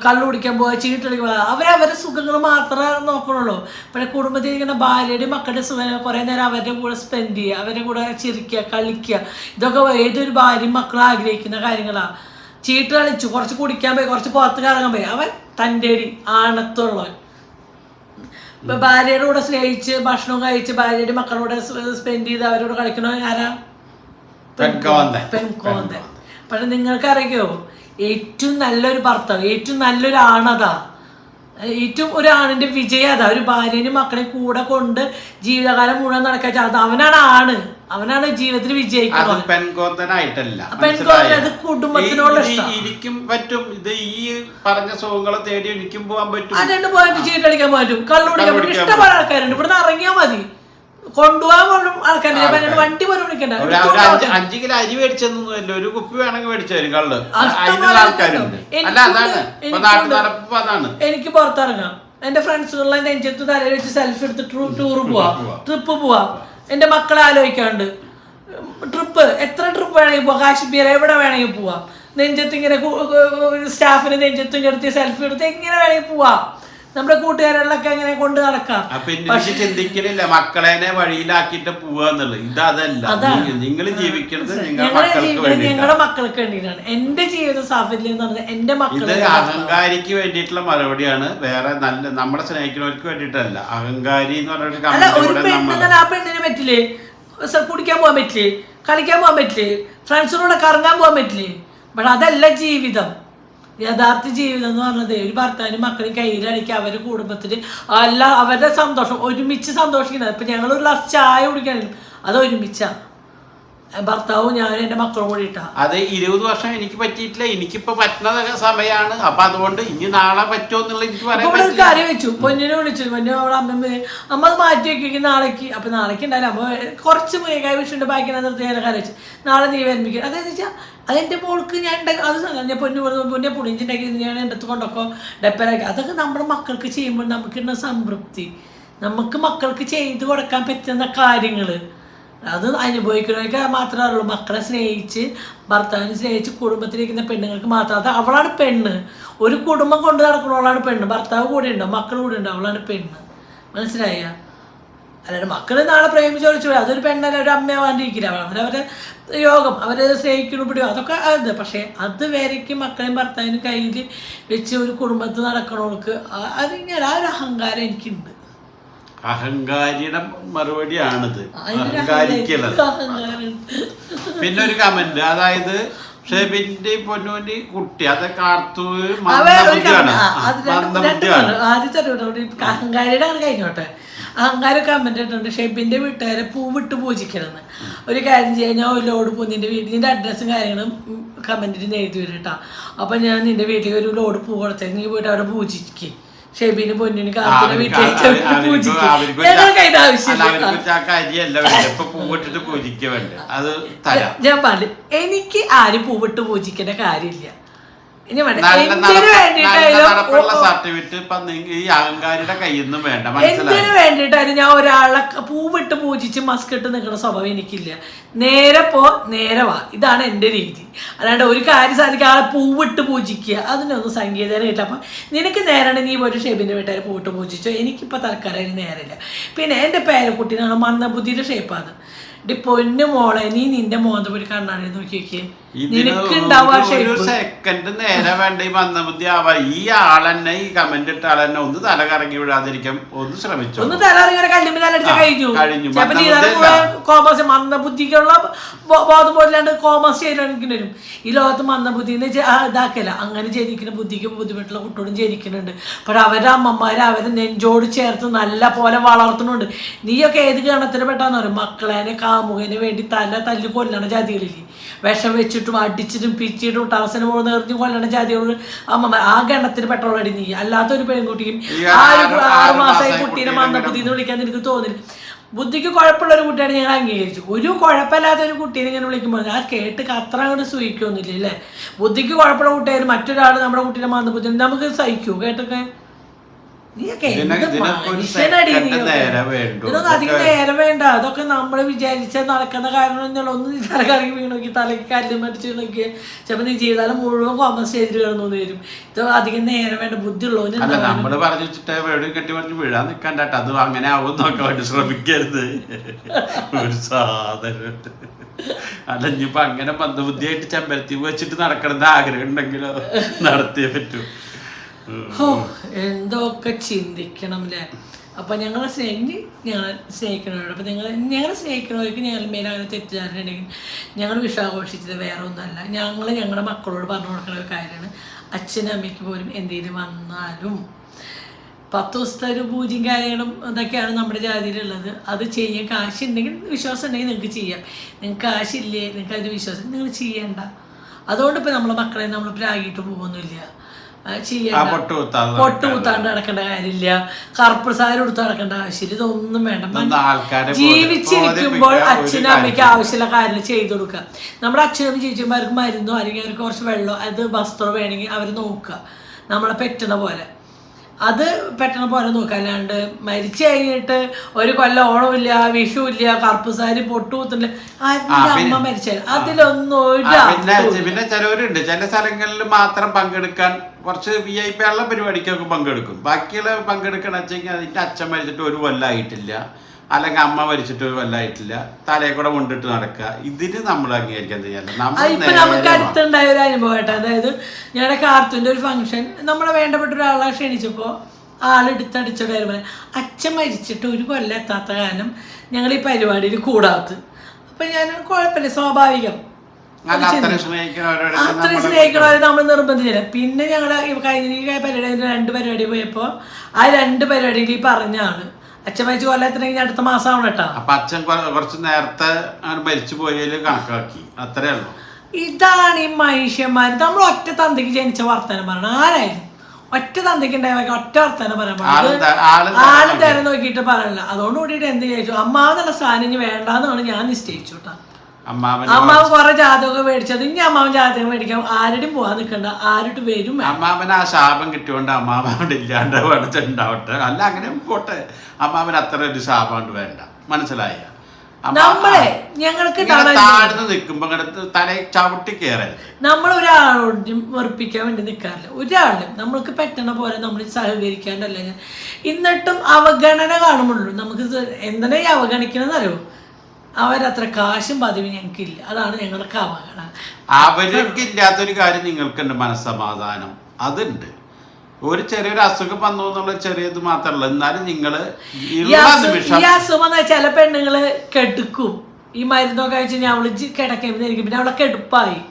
Speaker 1: കള്ളു കുടിക്കാൻ പോവുക ചീട്ടടിക്കാൻ പോവുക അവരവരുടെ സുഖങ്ങൾ മാത്രമേ നോക്കണുള്ളൂ. പിന്നെ കുടുംബത്തിൽ ഇരിക്കുന്ന ഭാര്യയുടെയും മക്കളുടെ സുഖം കുറേ നേരം അവരുടെ കൂടെ സ്പെൻഡ് ചെയ്യുക അവരുടെ കൂടെ ചിരിക്കുക കളിക്കുക. ഇതൊക്കെ ഏതൊരു ഭാര്യയും മക്കളും ആഗ്രഹിക്കുന്ന കാര്യങ്ങളാണ് ചീട്ട് കളിച്ചു കുറച്ച് കുടിക്കാൻ പോയി കുറച്ച് പുറത്ത് കറങ്ങാൻ പോയി. അവൻ തന്റെ ആണത്തുള്ളവൻ ഇപ്പൊ ഭാര്യയുടെ കൂടെ സ്നേഹിച്ച് ഭക്ഷണം കഴിച്ച് ഭാര്യയുടെ മക്കളോട് സ്പെൻഡ് ചെയ്ത് അവരോട് കളിക്കണ ആരാ?
Speaker 2: പെൺകോന്തൻ.
Speaker 1: പക്ഷെ നിങ്ങൾക്ക് അറിയോ ഏറ്റവും നല്ലൊരു ഭർത്താവ് ഏറ്റവും നല്ലൊരു ആണതാ ഏറ്റവും ഒരു ആണിന്റെ വിജയം അതാ. ഒരു ഭാര്യനും മക്കളെയും കൂടെ കൊണ്ട് ജീവിതകാലം മുഴുവൻ നടക്കാൻ അത് അവനാണ് ആണ്. അവനാണ് ജീവിതത്തിൽ വിജയിക്കുന്നത്.
Speaker 2: പെൺകോന്തനായിട്ടല്ല
Speaker 1: പെൺകോന്തൻ
Speaker 2: ഈ ഇരിക്കും പറ്റും. ഇത് ഈ പറഞ്ഞ സുഖങ്ങളെ തേടി ഇരിക്കും പോകാൻ പറ്റും.
Speaker 1: അതിന് പോയിട്ട് ചീട്ടടിക്കാൻ പറ്റും. കള്ളുടിക്കാൻ പറ്റും ഇഷ്ടംപോലെ ആൾക്കാരുണ്ട്. ഇവിടുന്ന് ഇറങ്ങിയാൽ മതി. കൊണ്ടുപോകാൻ പോലും ആൾക്കാരുണ്ട് പതിനെട്ട് വണ്ടി പോലും വിളിക്കണ്ട.
Speaker 2: അഞ്ച് കിലോ അരി മേടിച്ചൊന്നുമല്ല ഒരു കുപ്പി വേണമെങ്കിൽ മേടിച്ചു കള്ള്. അതിനുള്ള ആൾക്കാരുണ്ട്. അല്ല അതാണ്. ഇപ്പൊ
Speaker 1: എനിക്കുണ്ട്.
Speaker 2: നാട്ടു നടപ്പ് അതാണ്.
Speaker 1: എനിക്ക് പുറത്തിറങ്ങാം. എന്റെ ഫ്രണ്ട്സുകളെ നെഞ്ചത്ത് തലയിൽ വെച്ച് സെൽഫി എടുത്ത് ടൂർ പോവാ. ട്രിപ്പ് പോവാ. എന്റെ മക്കളെ ആലോചിക്കാണ്ട് ട്രിപ്പ് എത്ര ട്രിപ്പ് വേണമെങ്കിൽ പോവാം? കാശ്മീർ എവിടെ വേണമെങ്കിൽ പോവാം? നെഞ്ചത്ത് ഇങ്ങനെ സ്റ്റാഫിന് നെഞ്ചത്തും കിടത്തി സെൽഫി എടുത്ത് എങ്ങനെ വേണമെങ്കിൽ പോവാം? നമ്മുടെ കൂട്ടുകാരികളൊക്കെ എങ്ങനെ കൊണ്ട് നടക്കാം?
Speaker 2: പക്ഷേ ചിന്തിക്കലില്ല മക്കളെ വഴിയിലാക്കിട്ട് പോവാന്നുള്ളത് ഇത്
Speaker 1: അതല്ല.
Speaker 2: നിങ്ങൾ ജീവിക്കുന്നത്
Speaker 1: ഞങ്ങളുടെ
Speaker 2: മക്കൾക്ക് വേണ്ടിയിട്ടാണ്.
Speaker 1: എന്റെ ജീവിത സാഫല്യം എന്ന് പറഞ്ഞത് എന്റെ മക്കളെ
Speaker 2: അഹങ്കാരിക്ക് വേണ്ടിയിട്ടുള്ള മറുപടിയാണ്. വേറെ നല്ല നമ്മളെ സ്നേഹിക്കുന്നവർക്ക് വേണ്ടിയിട്ടല്ല. അഹങ്കാരി എന്ന് പറഞ്ഞ ഒരു
Speaker 1: അല്ല
Speaker 2: കമന്റ്
Speaker 1: ഒരു
Speaker 2: ഇവിടെ നമ്മൾ
Speaker 1: പെണ്ണിങ്ങനെ ആ പെണ്ണിന് പറ്റില്ലേ? കുടിക്കാൻ പോകാൻ പറ്റില്ലേ? കളിക്കാൻ പോകാൻ പറ്റില്ലേ? ഫ്രണ്ട്സിനോട് കറങ്ങാൻ പോകാൻ പറ്റില്ലേ? അതല്ല ജീവിതം. യഥാർത്ഥ ജീവിതം എന്ന് പറഞ്ഞത് ഒരു ഭർത്താവിനും മക്കളും കയ്യിലടിക്കുക അവരുടെ കുടുംബത്തിൽ അല്ല അവരുടെ സന്തോഷം ഒരുമിച്ച് സന്തോഷിക്കുന്നത്. ഇപ്പം ഞങ്ങൾ ഒരു ഗ്ലാസ് ചായ കുടിക്കുകയാണെങ്കിലും അത് ഒരുമിച്ചാണ് ഭർത്താവും ഞാനും എന്റെ മക്കളും കൂടി ഇട്ടാ.
Speaker 2: അത് ഇരുപത് വർഷം എനിക്ക് പറ്റിയിട്ടില്ല. എനിക്കിപ്പോ പറ്റുന്ന സമയമാണ് അപ്പൊ അതുകൊണ്ട് ഇനി നാളെ പറ്റുമോ എന്നുള്ള എനിക്ക് പറയാൻ
Speaker 1: കറി വെച്ചു. പൊന്നിനെ വിളിച്ചു. പൊന്നു അവളെ അമ്മ അമ്മ അത് മാറ്റി വെക്കും നാളേക്ക്. അപ്പൊ നാളേക്ക് ഉണ്ടായാലും അമ്മ കുറച്ച് മേഘായ വിഷുണ്ട് ബാക്കി നിർത്തി ഞാൻ കറി വെച്ചു നാളെ നീ വരുമ്പിക്കും. അതെന്ന് വെച്ചാൽ അതെന്റെ മോൾക്ക് ഞാൻ ഉണ്ടാക്കി അത് ഞാൻ പൊന്നു പൊന്നെ പുളിഞ്ചുണ്ടാക്കി ഞാൻ എന്റെ അടുത്ത് കൊണ്ടൊക്കെ ഡെപ്പറാക്കി. അതൊക്കെ നമ്മുടെ മക്കൾക്ക് ചെയ്യുമ്പോൾ നമുക്ക് ഇന്ന സംതൃപ്തി. നമുക്ക് മക്കൾക്ക് ചെയ്തു കൊടുക്കാൻ പറ്റുന്ന കാര്യങ്ങൾ അത് അനുഭവിക്കണമെങ്കിൽ മാത്രമേ ഉള്ളൂ മക്കളെ സ്നേഹിച്ച് ഭർത്താവിനെ സ്നേഹിച്ച് കുടുംബത്തിലിരിക്കുന്ന പെണ്ണുങ്ങൾക്ക് മാത്രം. അത് അവളാണ് പെണ്ണ്. ഒരു കുടുംബം കൊണ്ട് നടക്കുന്നവളാണ് പെണ്ണ്. ഭർത്താവ് കൂടെ ഉണ്ടോ? മക്കൾ കൂടെ ഉണ്ടോ? അവളാണ് പെണ്ണ്. മനസ്സിലായ? അല്ലാണ്ട് മക്കൾ നാളെ പ്രേമിച്ച് ചോദിച്ചു അതൊരു പെണ്ണല്ല ഒരു അമ്മയാവാണ്ടിരിക്കില്ല അവരവരെ യോഗം അവർ സ്നേഹിക്കണം പിടിക്കും അതൊക്കെ അത്. പക്ഷേ അത് വരയ്ക്ക് മക്കളെയും ഭർത്താവിനും കയ്യിൽ വെച്ച് ഒരു കുടുംബത്തിൽ നടക്കണവർക്ക് അതിങ്ങനെ ആ ഒരു അഹങ്കാരം എനിക്കുണ്ട്.
Speaker 2: അഹങ്കാരിയുടെ മറുപടിയാണിത്.
Speaker 1: അതിനൊരു
Speaker 2: അഹങ്കാരിക്കുള്ളത്. പിന്നെ ഒരു കമന്റ് അതായത് ഷെബിന്റെ പൊന്നൂന്റെ കുട്ടി അത് കാർത്തു മന്ദബുദ്ധിയാണ്. മന്ദബുദ്ധിയാണ്.
Speaker 1: അഹങ്കാരിയുടെ ആണ് കഴിഞ്ഞോട്ടെ. അഹങ്കാരം കമന്റ് ഇട്ടുണ്ട് ഷെബിന്റെ വീട്ടുകാരെ പൂവിട്ട് പൂജിക്കണമെന്ന് ഒരു കാര്യം ചെയ്യാൻ ഞാൻ ഒരു ലോഡ് പൂ നിന്റെ വീട്ടിൽ നിന്റെ അഡ്രസ്സും കാര്യങ്ങളും കമന്റിൽ എഴുതി വരും കേട്ടോ. അപ്പൊ ഞാൻ നിന്റെ വീട്ടിൽ ഒരു ലോഡ് പൂ കൊടുത്തേക്ക് നീ പോയിട്ട് അവിടെ പൂജിക്ക്. ഷെബിന് പൊന്നിന് വീട്ടിലേക്ക് പൂജിക്ക്. ഞങ്ങൾക്ക് അതിന്റെ ആവശ്യമില്ല
Speaker 2: തരാം.
Speaker 1: ഞാൻ പറഞ്ഞു എനിക്ക് ആരും പൂവിട്ട് പൂജിക്കേണ്ട കാര്യമില്ല.
Speaker 2: സർട്ടിഫിക്കറ്റ് ഈ അഹങ്കാരിയുടെ കയ്യിൽ നിന്നും വേണ്ട
Speaker 1: എന്തിനു വേണ്ടിയിട്ടായാലും ഞാൻ ഒരാളെ പൂവിട്ട് പൂജിച്ച് മസ്കിട്ട് നിൽക്കുന്ന സ്വഭാവം എനിക്കില്ല. നേരെ പോ നേരെ വാ. ഇതാണ് എന്റെ രീതി. അല്ലാണ്ട് ഒരു കാര്യം സാധിക്കുക ആളെ പൂവിട്ട് പൂജിക്കുക. അതിനൊന്നും സംഗീതമായിട്ട് അപ്പൊ നിനക്ക് നേരാണ് നീ ഒരു ഷേപ്പിന്റെ വീട്ടുകാർ പൂവിട്ട് പൂജിച്ചോ? എനിക്കിപ്പോൾ തൽക്കാലം നേരമില്ല. പിന്നെ എന്റെ പേരക്കുട്ടീനാണ് മന്ദബുദ്ധിയുടെ ഷേപ്പാണ് ഡി പൊന്നു മോളെ നീ നിന്റെ മോന്ത പോയി കണ്ണാടി നോക്കി നോക്കിയേ
Speaker 2: സെക്കൻഡ് നേരെ വേണ്ട ഈ മന്ദബുദ്ധി ആവാ. ഈ ആളെന്നെ ഈ കമന്റ് ഇട്ട ആളെന്നെ ഒന്ന് തല കറങ്ങി വിടാതിരിക്കാൻ ഒന്ന് ശ്രമിച്ചു.
Speaker 1: ഒന്ന് തലറിങ്ങനെ കല്ലുമ്പ് തലടിച്ച്
Speaker 2: ആ,
Speaker 1: കഴിഞ്ഞു. കോമേഴ്സ് മന്ദബുദ്ധിക്കുള്ള ബോധം പോലാണ്ട് കോമേഴ്സ് ചെയ്തെനിക്ക് വരും. ഈ ലോകത്ത് മന്ദബുദ്ധിനെ ജ- ആ, ഇതാക്കല അങ്ങനെ ജനിക്കുന്ന ബുദ്ധിക്ക് ബുദ്ധിമുട്ടുള്ള കുട്ടികളും ജനിക്കുന്നുണ്ട്. പക്ഷെ അവരുടെ അമ്മമാര് അവരെ നെഞ്ചോട് ചേർത്ത് നല്ല പോലെ വളർത്തുന്നുണ്ട്. നീയൊക്കെ ഏത് ഗണത്തിൽ പെട്ടാന്ന് പറയും? മക്കളേനെ കാമുകന് വേണ്ടി തല തല്ലി കൊല്ലണ ജാതികളില്ലേ? വിഷം വെച്ചിട്ടും അടിച്ചിട്ടും പിച്ചിട്ടും ടാസിന് പോകുന്ന എറിഞ്ഞ് കൊല്ലണ ജാതികളോട് അമ്മ ആ ഗണത്തിന് അടി നീ. അല്ലാത്തൊരു പെൺകുട്ടിയും
Speaker 2: ആറ്
Speaker 1: മാസമായി കുട്ടീനെ
Speaker 2: കുട്ടീനെ
Speaker 1: മന്ദബുദ്ധി എന്ന് വിളിക്കാൻ എനിക്ക് തോന്നില്ല. ബുദ്ധിക്ക് കുഴപ്പമുള്ള ഒരു കുട്ടിയാണ് ഞാൻ അംഗീകരിച്ചു. ഒരു കുഴപ്പമില്ലാത്ത ഒരു കുട്ടീനെ ഇങ്ങനെ വിളിക്കുമ്പോൾ ആ കേട്ട് അത്ര അങ്ങോട്ട് സൂഹിക്കൊന്നുമില്ല അല്ലേ ബുദ്ധിക്ക് കുഴപ്പമുള്ള കുട്ടിയായാലും മറ്റൊരാൾ നമ്മുടെ കുട്ടീനെ മന്ദബുദ്ധി നമുക്ക് സഹിക്കൂ കേട്ടൊക്കെ ഇതിനൊന്നും അധികം
Speaker 2: ഇതൊക്കെ-
Speaker 1: നേരം വേണ്ട. അതൊക്കെ നമ്മൾ വിചാരിച്ച നടക്കുന്ന കാരണം എന്നുള്ള ഒന്ന് നീ തല കറങ്ങി വീണ് നോക്കി തലയ്ക്ക് കല്ല് മരിച്ചു നോക്കി. ചിലപ്പോ നീ ചെയ്താലും മുഴുവൻ കോമസ് സ്റ്റേജിൽ കിടന്നു വരും. ഇത് അധികം നേരം വേണ്ട. ബുദ്ധി
Speaker 2: ഉള്ളു
Speaker 1: നമ്മൾ
Speaker 2: നമ്മൾ പറഞ്ഞു വെച്ചിട്ട് എവിടെയും കെട്ടി പറഞ്ഞു വീഴാൻ നിക്കണ്ടാട്ട അത് അങ്ങനെ ആവും നോക്കാൻ വേണ്ടി ശ്രമിക്കരുത്. ഒരു സാധനം. അല്ല ഇനിയിപ്പൊ അങ്ങനെ മന്ദബുദ്ധിയായിട്ട് ചെമ്പരത്തി വെച്ചിട്ട് നടക്കണമെന്ന് ആഗ്രഹം ഉണ്ടെങ്കിലോ? നടത്തിയേ പറ്റൂ.
Speaker 1: ഹോ, എന്തൊക്കെ ചിന്തിക്കണം അല്ലേ അപ്പം ഞങ്ങളെ സ്നേഹി ഞങ്ങൾ സ്നേഹിക്കണവരോട്. അപ്പം നിങ്ങൾ ഞങ്ങളെ സ്നേഹിക്കണവർക്ക് ഞങ്ങൾ മേലെ അങ്ങനെ തെറ്റിദ്ധാരണ ഉണ്ടെങ്കിൽ ഞങ്ങൾ വിഷാഘോഷിച്ചത് വേറെ ഒന്നുമല്ല. ഞങ്ങൾ ഞങ്ങളുടെ മക്കളോട് പറഞ്ഞു കൊടുക്കുന്ന ഒരു കാര്യമാണ്. അച്ഛനും അമ്മയ്ക്ക് പോലും എന്തെങ്കിലും വന്നാലും പത്ത് ദിവസത്തെ ഒരു പൂജയും കാര്യങ്ങളും ഇതൊക്കെയാണ് നമ്മുടെ ജാതിയിലുള്ളത്. അത് ചെയ്യാൻ കാശുണ്ടെങ്കിൽ വിശ്വാസം ഉണ്ടെങ്കിൽ നിങ്ങൾക്ക് ചെയ്യാം. നിങ്ങൾക്ക് കാശില്ലേ നിങ്ങൾക്ക് അതിന് വിശ്വാസം നിങ്ങൾ ചെയ്യണ്ട. അതുകൊണ്ട് ഇപ്പം നമ്മളെ മക്കളെ നമ്മൾ പ്രാഗിയിട്ട് പോകുന്നില്ല.
Speaker 2: പൊട്ട് കുത്താതെ
Speaker 1: പൊട്ട് കുത്താണ്ട് നടക്കേണ്ട കാര്യമില്ല. കറുപ്പ് സാരി കൊടുത്ത് നടക്കേണ്ട ആവശ്യമില്ല. ഇതൊന്നും വേണ്ട. ജീവിച്ചിരിക്കുമ്പോൾ അച്ഛനും അമ്മയ്ക്ക് ആവശ്യമുള്ള കാര്യങ്ങൾ ചെയ്തു കൊടുക്കുക. നമ്മുടെ അച്ഛനും അവർക്ക് മരുന്നോ അല്ലെങ്കിൽ അവർക്ക് കുറച്ച് വെള്ളമോ അത് വസ്ത്രമോ വേണമെങ്കിൽ അവർ നോക്കുക. നമ്മളെ പെറ്റണ പോലെ. അത് പെട്ടെന്ന് പോലെ നോക്കാനാണ്ട് മരിച്ചു കഴിഞ്ഞിട്ട് ഒരു കൊല്ലം ഓണമില്ല വിഷുവില്ല കറുപ്പ് സാരി പൊട്ടു കുത്തില്ല ആരുടെ അമ്മ മരിച്ചാൽ അതിലൊന്നും ഒരു
Speaker 2: പിന്നെ ചിലവരുണ്ട്. ചില സ്ഥലങ്ങളിൽ മാത്രം പങ്കെടുക്കാൻ കുറച്ച് വി ഐ പി ഉള്ള പരിപാടിക്കൊക്കെ പങ്കെടുക്കും. ബാക്കിയുള്ള പങ്കെടുക്കണം വെച്ചാൽ അതിന്റെ അച്ഛൻ മരിച്ചിട്ട് ഒരു കൊല്ലമായിട്ടില്ല അല്ലെങ്കിൽ അമ്മ മരിച്ചിട്ട് വല്ലായിട്ടില്ല. തലയെ കൂടെ കൊണ്ടിട്ട് നടക്കുക. ഇതിന് നമ്മൾ അംഗീകരിക്കാൻ
Speaker 1: തയ്യാറില്ല. നമുക്ക് അടുത്തുണ്ടായ ഒരു അനുഭവം കേട്ടോ. അതായത് ഞങ്ങളുടെ കാർത്തൂന്റെ ഒരു ഫംഗ്ഷൻ നമ്മളെ വേണ്ടപ്പെട്ട ഒരാളെ ക്ഷണിച്ചപ്പോൾ ആളെടുത്തടിച്ചോടെ പറയാം. അച്ഛൻ മരിച്ചിട്ട് ഒരു കൊല്ലം എത്താത്ത കാരണം ഞങ്ങൾ ഈ പരിപാടിയിൽ കൂടാത്ത അപ്പൊ ഞാൻ കുഴപ്പമില്ല സ്വാഭാവികം. അത്രയും സ്നേഹിക്കണവരെ നമ്മൾ നിർബന്ധിച്ചില്ല. പിന്നെ ഞങ്ങളുടെ കഴിഞ്ഞ പരിപാടി രണ്ട് പരിപാടി പോയപ്പോൾ ആ രണ്ട് പരിപാടിയിൽ ഈ പറഞ്ഞ ആൾ അച്ഛൻ മരിച്ചു കൊല്ലത്തിനെങ്കിൽ അടുത്ത മാസം ആവണം കേട്ടോ.
Speaker 2: അപ്പൊ അച്ഛൻ കുറച്ച് നേരത്തെ മരിച്ചു പോയതിൽ കണക്കാക്കി. അത്രേ ഉള്ളൂ.
Speaker 1: ഇതാണ് ഈ മനുഷ്യന്മാർ നമ്മൾ ഒറ്റ തന്തയ്ക്ക് ജനിച്ച വർത്തമാനം പറയണം. ആരായിരുന്നു ഒറ്റ തന്തയ്ക്ക് ഉണ്ടായ ഒറ്റ വർത്തമാനം പറയാൻ ആൾ
Speaker 2: തരം
Speaker 1: നോക്കിയിട്ട്. പറയണില്ല. അതുകൊണ്ട് കൂടിയിട്ട് എന്ത് ചോദിച്ചു അമ്മാവെന്നുള്ള സാധനം ഇനി വേണ്ടാന്നാണ് ഞാൻ നിശ്ചയിച്ചു കേട്ടോ.
Speaker 2: അമ്മാവൻ
Speaker 1: കുറെ ജാതകമൊക്കെ മേടിച്ചത് ഇനി അമ്മാവൻ ജാതകം മേടിക്കാൻ ആരുടെയും പോവാൻ നിൽക്കണ്ട. ആരുടെ വരും.
Speaker 2: അമ്മാവൻ ആ ശാപം കിട്ടിയോണ്ട് അമ്മാവൻ അവിടെ ഇല്ലാണ്ട് വേണ്ടിട്ടുണ്ടാവട്ടെ അല്ല അങ്ങനെ പോട്ടെ. അമ്മാവൻ അത്ര ഒരു ശാപം കൊണ്ട് വേണ്ട. മനസ്സിലായ?
Speaker 1: നമ്മളെ ഞങ്ങൾക്ക്
Speaker 2: താഴ്ന്നു നിൽക്കുമ്പോ തലയിൽ ചവിട്ടി കയറരുത്
Speaker 1: നമ്മൾ ഒരാളോടും വെറുപ്പിക്കാൻ വേണ്ടി നിൽക്കാറില്ല. ഒരാളും നമ്മൾക്ക് പറ്റണ പോലെ നമ്മൾ സഹകരിക്കാണ്ടല്ല എന്നിട്ടും അവഗണന കാണുമ്പോഴുള്ളൂ. നമുക്ക് എന്തിനാ അവഗണിക്കണമെന്നറിയോ അവരത്ര കാശും പതിവ് ഞങ്ങൾക്കില്ല. അതാണ് ഞങ്ങൾക്ക് അപകടം
Speaker 2: അവർക്ക് ഇല്ലാത്തൊരു കാര്യം നിങ്ങൾക്കുണ്ട് മനസ്സമാധാനം. അതുണ്ട്. ഒരു ചെറിയൊരു അസുഖം വന്നു എന്നുള്ള ചെറിയത് മാത്രമല്ല എന്നാലും നിങ്ങൾ
Speaker 1: ഈ അസുഖം എന്ന് ചില പെണ്ണുങ്ങൾ കെടുക്കും. ഈ മരുന്നൊക്കെ കഴിച്ച് ഞാൻ അവൾ ജി- കിടക്കുമ്പോഴേക്കും പിന്നെ അവളെ കെടുപ്പായി.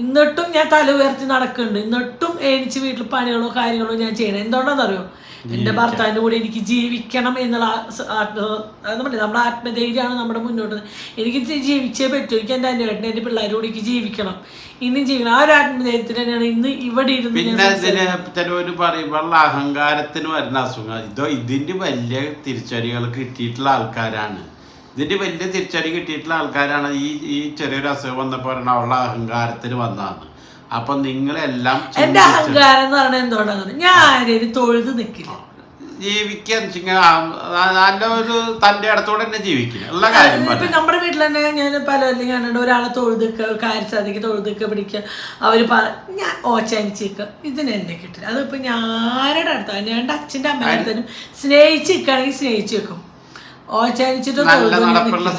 Speaker 1: എന്നിട്ടും ഞാൻ തല ഉയർത്തി നടക്കുന്നുണ്ട്. എന്നിട്ടും എനിക്ക് വീട്ടിൽ പണികളോ കാര്യങ്ങളോ ഞാൻ ചെയ്യണം. എന്തുകൊണ്ടാണെന്നറിയോ എന്റെ ഭർത്താവിന്റെ കൂടെ എനിക്ക് ജീവിക്കണം എന്നുള്ള ആത്മ നമ്മുടെ ആത്മധൈര്യമാണ് നമ്മുടെ മുന്നോട്ട്. എനിക്ക് ജീവിച്ചേ പറ്റൂ. എനിക്ക് എന്റെ അനുവേട്ടൻ എന്റെ പിള്ളേരോട് എനിക്ക് ജീവിക്കണം. ഇന്നും ജീവിക്കണം. ആ ഒരു ആത്മധൈര്യത്തിൽ തന്നെയാണ് ഇന്ന് ഇവിടെ ഇരുന്ന്
Speaker 2: പറയുമ്പോൾ അഹങ്കാരത്തിന് വരുന്ന അസുഖം. ഇതോ ഇതിന്റെ വലിയ തിരിച്ചടികൾ കിട്ടിയിട്ടുള്ള ആൾക്കാരാണ്. ഇതിന്റെ വലിയ തിരിച്ചടി കിട്ടിയിട്ടുള്ള ആൾക്കാരാണ് ഈ ഈ ചെറിയൊരു അസുഖം വന്നപ്പോൾ അവളുടെ അഹങ്കാരത്തിന് വന്നതാണ്. അപ്പൊ നിങ്ങളെല്ലാം എന്റെ
Speaker 1: അഹങ്കാരം എന്ന് പറഞ്ഞാൽ എന്തുകൊണ്ടാണ് ഞാൻ ആരെയും തൊഴുത് നിൽക്കില്ല
Speaker 2: ജീവിക്കാൻ നല്ല ഒരു തന്റെ അടുത്തോടെ തന്നെ ജീവിക്കില്ല. ഉള്ള കാര്യം
Speaker 1: ഇപ്പൊ നമ്മുടെ വീട്ടിൽ തന്നെ ഞാൻ പലരും കണ്ടിട്ട് ഒരാളെ തൊഴുതുക്ക കാര്യ സാധിക്കുക തൊഴുതുക്ക പിടിക്കുക അവർ പറ ഞാൻ ഓച്ചനിച്ചേക്ക ഇതിന് എന്നെ കിട്ടില്ല. അതിപ്പോ ഞാനുടെ അടുത്താണ് ഞാൻ എന്റെ അച്ഛന്റെ അമ്മയുടെ അടുത്തും. സ്നേഹിച്ച് നിൽക്കുകയാണെങ്കിൽ സ്നേഹിച്ച് വെക്കും ഓച്ചനിച്ചിട്ട്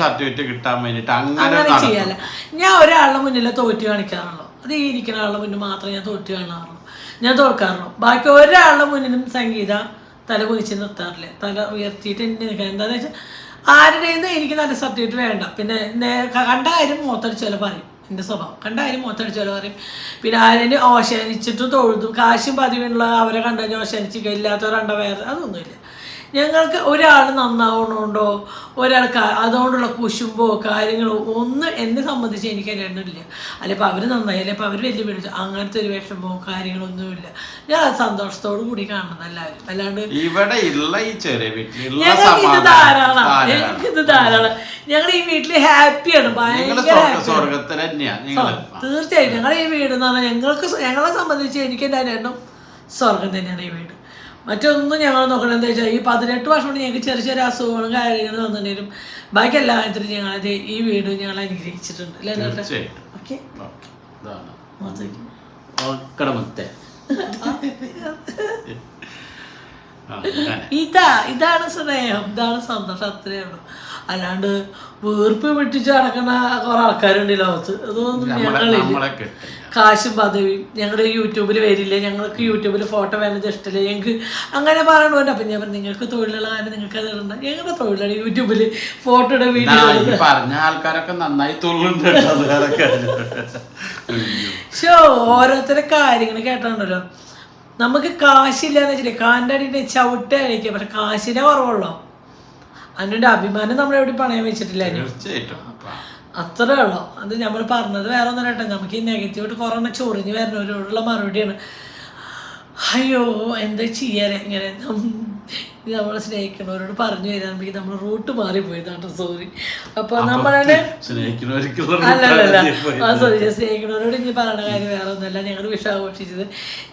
Speaker 2: സർട്ടിഫിക്കറ്റ് കിട്ടാൻ വേണ്ടിട്ട് അങ്ങനെ
Speaker 1: ചെയ്യല്ല. ഞാൻ ഒരാളുടെ മുന്നിലെ തോറ്റു കാണിക്കാറുള്ളൂ. അത് ഇരിക്കുന്ന ആളുടെ മുന്നിൽ മാത്രമേ ഞാൻ തോറ്റ് കാണാറുള്ളൂ. ഞാൻ തോൽക്കാറുള്ളൂ ബാക്കി ഒരാളുടെ മുന്നിലും സംഗീത തല കുതിച്ച് നിർത്താറില്ല. തല ഉയർത്തിയിട്ട് എന്നെ നിൽക്കാൻ. എന്താണെന്ന് വെച്ചാൽ ആരുടെയും എനിക്ക് നല്ല സർട്ടിഫിക്കറ്റ് വേണ്ട. പിന്നെ കണ്ട കാര്യം മൂത്തടിച്ചോലെ പറയും. എന്റെ സ്വഭാവം. കണ്ട കാര്യം മൂത്തടിച്ചോലെ പറയും. പിന്നെ ആരെയും ഓശാനിച്ചിട്ട് തൊഴുതും കാശും പതിവുള്ള അവരെ കണ്ടു? ഓശാനിച്ചിരിക്കുക ഇല്ലാത്തവർ കണ്ട വേറെ? അതൊന്നുമില്ല. ഞങ്ങൾക്ക് ഒരാൾ നന്നാവണമുണ്ടോ ഒരാൾ അതുകൊണ്ടുള്ള കുശുമ്പോ കാര്യങ്ങളോ ഒന്നും എന്നെ സംബന്ധിച്ച് എനിക്ക് അതിനില്ല അല്ല ഇപ്പം അവർ നന്നായില്ല? ഇപ്പം അവർ വലിയ പിടിച്ചു അങ്ങനത്തെ ഒരു വിഷമോ കാര്യങ്ങളൊന്നുമില്ല ഞാൻ സന്തോഷത്തോടു കൂടി കാണുന്നത് എല്ലാവരും. അല്ലാണ്ട്
Speaker 2: ഇവിടെ ഇല്ല ഈ ചെറിയ
Speaker 1: ഞങ്ങൾക്ക് ഇത് ധാരാളം. ഞങ്ങൾക്ക് ഇത് ധാരാളം. ഞങ്ങൾ ഈ വീട്ടിൽ ഹാപ്പിയാണ്. ഭയങ്കര തീർച്ചയായും ഞങ്ങളുടെ ഈ വീട് എന്ന് പറഞ്ഞാൽ ഞങ്ങൾക്ക് ഞങ്ങളെ സംബന്ധിച്ച് എനിക്ക് എന്റെ എണ്ണം സ്വർഗം തന്നെയാണ് ഈ വീട്. മറ്റൊന്നും ഞങ്ങൾ നോക്കണം എന്താ വെച്ചാൽ ഈ പതിനെട്ട് വർഷം കൊണ്ട് ഞങ്ങൾക്ക് ചെറിയ ചെറിയ അസുഖങ്ങളും കാര്യങ്ങളും വന്നിട്ടുണ്ടെങ്കിലും ബാക്കി എല്ലാ കാര്യത്തിലും ഞങ്ങളത് ഈ വീട് ഞങ്ങൾ അനുഗ്രഹിച്ചിട്ടുണ്ട്. അല്ലേ ഓക്കെ. ഇതാ ഇതാണ് സ്നേഹം. ഇതാണ് സന്തോഷം. അത്രേ ഉള്ളൂ. അല്ലാണ്ട് വീർപ്പ് വിട്ടിച്ച് നടക്കുന്ന കുറെ ആൾക്കാരുണ്ട് ഈ ലോകത്ത് അതൊന്നും ഞങ്ങളില്ല കാശും പദവിയും. ഞങ്ങൾ യൂട്യൂബിൽ വരില്ല. ഞങ്ങൾക്ക് യൂട്യൂബിൽ ഫോട്ടോ വരുന്നത് ഇഷ്ടമില്ല ഞങ്ങൾക്ക് അങ്ങനെ പറയണമല്ലോ അപ്പം ഞാൻ പറഞ്ഞു നിങ്ങൾക്ക് തൊഴിലുള്ള കാര്യം നിങ്ങൾക്ക് അത് ഇടണ്ട ഞങ്ങളുടെ തൊഴിലാണ് യൂട്യൂബിൽ ഫോട്ടോയുടെ വീഡിയോ
Speaker 2: പറഞ്ഞ ആൾക്കാരൊക്കെ നന്നായി.
Speaker 1: ഷോ ഓരോരുത്തരെ കാര്യങ്ങൾ കേട്ടാണല്ലോ നമുക്ക് കാശില്ലാന്ന് വെച്ചില്ലേ കാന്റെ അടിയിൽ ചവിട്ട് കഴിക്കുക പക്ഷെ കാശിനെ കുറവുള്ളൂ? അതിന്റെ അഭിമാനം നമ്മളെവിടെ പണയം വെച്ചിട്ടില്ല
Speaker 2: തീർച്ചയായിട്ടും.
Speaker 1: അത്രേ ഉള്ളൂ. അത് നമ്മൾ പറഞ്ഞത് വേറെ ഒന്നും കേട്ടോ. നമുക്ക് ഈ നെഗറ്റീവായിട്ട് കുറേ ചൊറിഞ്ഞ് വരുന്നവരോടുള്ള മറുപടിയാണ്. അയ്യോ എന്താ ചെയ്യാൻ ഇങ്ങനെ? നമ്മളെ സ്നേഹിക്കണവരോട് പറഞ്ഞു തരാണെങ്കിൽ നമ്മൾ റൂട്ട് മാറിപ്പോയതാണ് സോറി അപ്പൊ
Speaker 2: നമ്മളെ
Speaker 1: അല്ലല്ല. സോറി സ്നേഹിക്കണവരോട് ഇനി പറയുന്ന കാര്യം വേറെ ഒന്നുമല്ല ഞങ്ങൾ വിഷാഘോഷിച്ചത്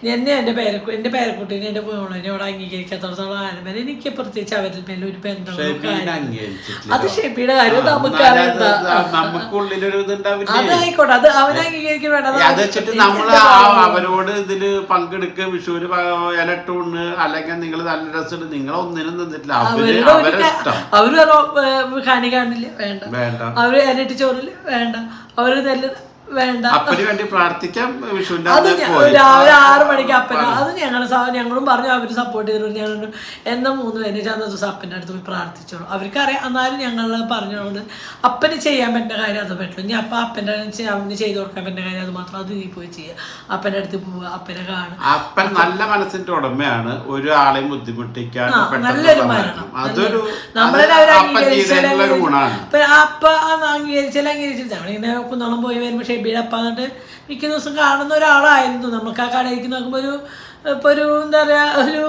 Speaker 1: എന്നെ എന്റെ പേരക്കു എന്റെ പേരക്കുട്ടീനെ എന്റെ മോളിനെ അവിടെ അംഗീകരിക്കാത്തോടത്തോളം ആരംഭം എനിക്ക് പ്രത്യേകിച്ച് അവരിൽ മേലെ ഒരു
Speaker 2: ബന്ധം
Speaker 1: അത് ഷെബിയുടെ കാര്യം.
Speaker 2: നമുക്ക്
Speaker 1: അതായിക്കോട്ടെ. അത് അവനെ അംഗീകരിക്കാൻ വേണ്ട
Speaker 2: അവരോട് ഇതിൽ പങ്കെടുക്കുക വിഷുവിന് ഇലട്ടൂണ് അല്ലെങ്കിൽ നിങ്ങൾ നല്ല രസം നിങ്ങൾ ഒന്നിനും നിന്നിട്ടില്ല
Speaker 1: അവർ
Speaker 2: അവരെ ഇഷ്ടം.
Speaker 1: അവർ കണി കാണില്ല വേണ്ട.
Speaker 2: വേണ്ട.
Speaker 1: അവർ ഇരട്ടി ചോറില്ല വേണ്ട. അവർ നെല്ല് വേണ്ട.
Speaker 2: അപ്പന് വേണ്ടി പ്രാർത്ഥിക്കാം വിഷുവിന്റെ
Speaker 1: അത് ഞ-
Speaker 2: പോയി.
Speaker 1: രാവിലെ ആറ് മണിക്ക് അപ്പന അത് ഞങ്ങൾ ഞങ്ങളും പറഞ്ഞു അവർ സപ്പോർട്ട് ചെയ്തു. ഞങ്ങൾ എന്നാ മൂന്ന് പേര് അന്ന് ദിവസം അപ്പന്റെ അടുത്ത് പോയി പ്രാർത്ഥിച്ചോളൂ. അവർക്ക് അറിയാം എന്നാലും ഞങ്ങൾ പറഞ്ഞോണ്ട് അപ്പന് ചെയ്യാൻ പറ്റുന്ന കാര്യം അത് പറ്റുള്ളൂ ഇനി അപ്പം അപ്പന്റെ അവന് ചെയ്ത് കൊടുക്കാൻ പറ്റുന്ന കാര്യം അത് മാത്രം അത് നീ പോയി ചെയ്യുക അപ്പന്റെ അടുത്ത് പോവുക അപ്പനെ കാണുക.
Speaker 2: അപ്പൻ നല്ല മനസ്സിന്റെ ഉടമയാണ്. ഒരാളെയും ബുദ്ധിമുട്ടിക്കാൻ
Speaker 1: ആ, നല്ലൊരു. മരണം.
Speaker 2: അതൊരു അപ്പൻ ചെയ്തതിനുള്ള ഒരു ഗുണമാണ്.
Speaker 1: ഇപ്പൊ അപ്പ അംഗീകരിച്ചാൽ അംഗീകരിച്ചില്ല. നമ്മളിങ്ങനെ കുന്നോളം പോയി വരുമ്പോൾ ഷെബിയുടെ അപ്പ എന്നിട്ട് മിക്ക ദിവസം കാണുന്ന ഒരാളായിരുന്നു. നമുക്ക് ആ കടയിലേക്ക് നോക്കുമ്പോൾ ഒരു ഇപ്പൊ ഒരു എന്താ പറയാ ഒരു